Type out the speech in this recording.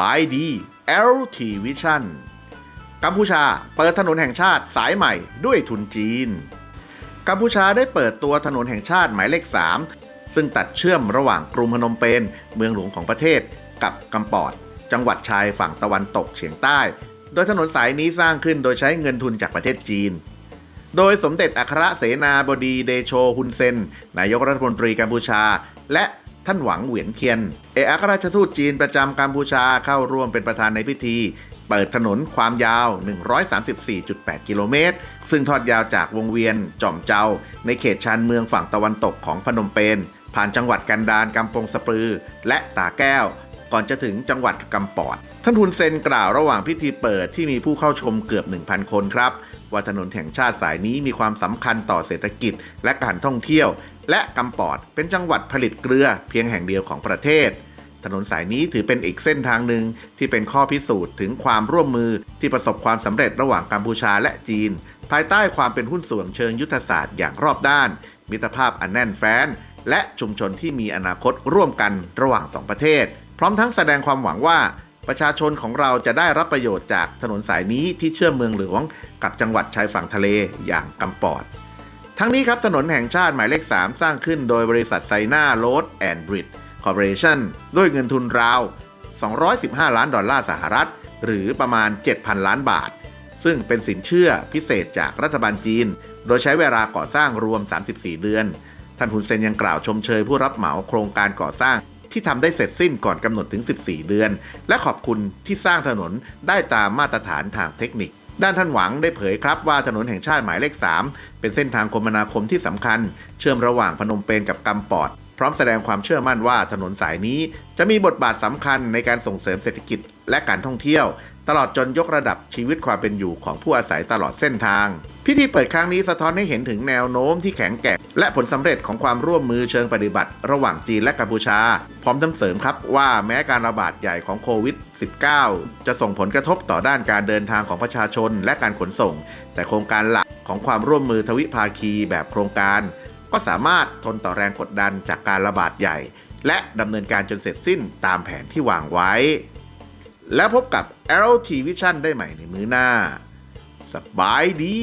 บายดี LT Vision กัมพูชาเปิดถนนแห่งชาติสายใหม่ด้วยทุนจีน กัมพูชาได้เปิดตัวถนนแห่งชาติหมายเลข 3 ซึ่งตัดเชื่อมระหว่างกรุงพนมเปญเมืองหลวงของประเทศ กับกัมปอด จังหวัดชายฝั่งตะวันตกเฉียงใต้ โดยถนนสายนี้สร้างขึ้นโดยใช้เงินทุนจากประเทศจีน โดยสมเด็จอัครเสนาบดีเดโชฮุนเซน นายกรัฐมนตรีกัมพูชา และ ท่านหวังเหวียนเคียน เอกอัครราชทูตจีนประจำกัมพูชาเข้าร่วมเป็นประธานในพิธี เปิดถนนความยาว 134.8 กิโลเมตร ซึ่งทอดยาวจากวงเวียนจอมเจ้า ในเขตชานเมืองฝั่งตะวันตกของพนมเปญผ่านจังหวัดกันดารกำปงสปรือ และตาแก้ว ก่อนจะถึงจังหวัดกำปอด ท่านทุนเซนกล่าวระหว่างพิธีเปิดที่มีผู้เข้าชมเกือบ 1,000 คนครับ ว่าถนนแห่งชาติสายนี้มีความสำคัญต่อเศรษฐกิจและการท่องเที่ยว และกำปอดเป็นจังหวัดผลิตเกลือเพียงแห่งเดียวของประเทศ ถนนสายนี้ถือเป็นอีกเส้นทางหนึ่งที่เป็นข้อพิสูจน์ถึงความร่วมมือที่ประสบความสำเร็จระหว่างกัมพูชาและจีน ภายใต้ความเป็นหุ้นส่วนเชิงยุทธศาสตร์อย่างรอบด้าน มิตรภาพอันแน่นแฟ้นและชุมชนที่มีอนาคตร่วมกันระหว่างสองประเทศ พร้อมทั้งแสดงความหวังว่า ประชาชนของเราจะได้รับประโยชน์จากถนนสายนี้ที่เชื่อมเมืองหลวง กับจังหวัดชายฝั่งทะเลอย่างกำปอด ทั้งนี้ครับถนนแห่งชาติหมายเลข 3 สร้างขึ้นโดยบริษัทไซน่าโรดแอนด์บริดคอร์ปอเรชั่นด้วยเงินทุนราว 215 ล้านดอลลาร์สหรัฐ หรือประมาณ 7,000 ล้านบาท ซึ่งเป็นสินเชื่อพิเศษจากรัฐบาลจีน โดยใช้เวลาก่อสร้างรวม 34 เดือน ท่านฮุนเซนยังกล่าวชมเชยผู้รับเหมาโครงการก่อสร้าง ที่ทำได้เสร็จสิ้นก่อนกำหนดถึง 14 เดือน และขอบคุณที่สร้างถนนได้ตามมาตรฐานทางเทคนิค ด้านท่านหวังได้เผยครับว่าถนนแห่งชาติหมายเลข 3 เป็นเส้นทางคมนาคมที่สำคัญ เชื่อมระหว่างพนมเปญกับกำปอด พร้อมแสดงความเชื่อมั่นว่าถนนสายนี้ จะมีบทบาทสำคัญในการส่งเสริมเศรษฐกิจและการท่องเที่ยว ตลอดจนยกระดับชีวิตความเป็นอยู่ของผู้อาศัยตลอดเส้นทาง พิธีเปิดครั้งนี้สะท้อนให้เห็นถึงแนวโน้มที่แข็งแกร่งและผลสำเร็จของความร่วมมือเชิงปฏิบัติ ระหว่างจีนและกัมพูชา พร้อมทั้งเสริมครับว่าแม้การระบาดใหญ่ของโควิด -19 จะส่งผลกระทบต่อด้านการเดินทางของประชาชนและการขนส่ง แต่โครงการหลักของความร่วมมือทวิภาคีแบบโครงการ ก็สามารถทนต่อแรงกดดันจากการระบาดใหญ่ และดำเนินการจนเสร็จสิ้นตามแผนที่วางไว้ แล้วพบกับ LT Vision ได้ใหม่ในมื้อหน้า สบายดี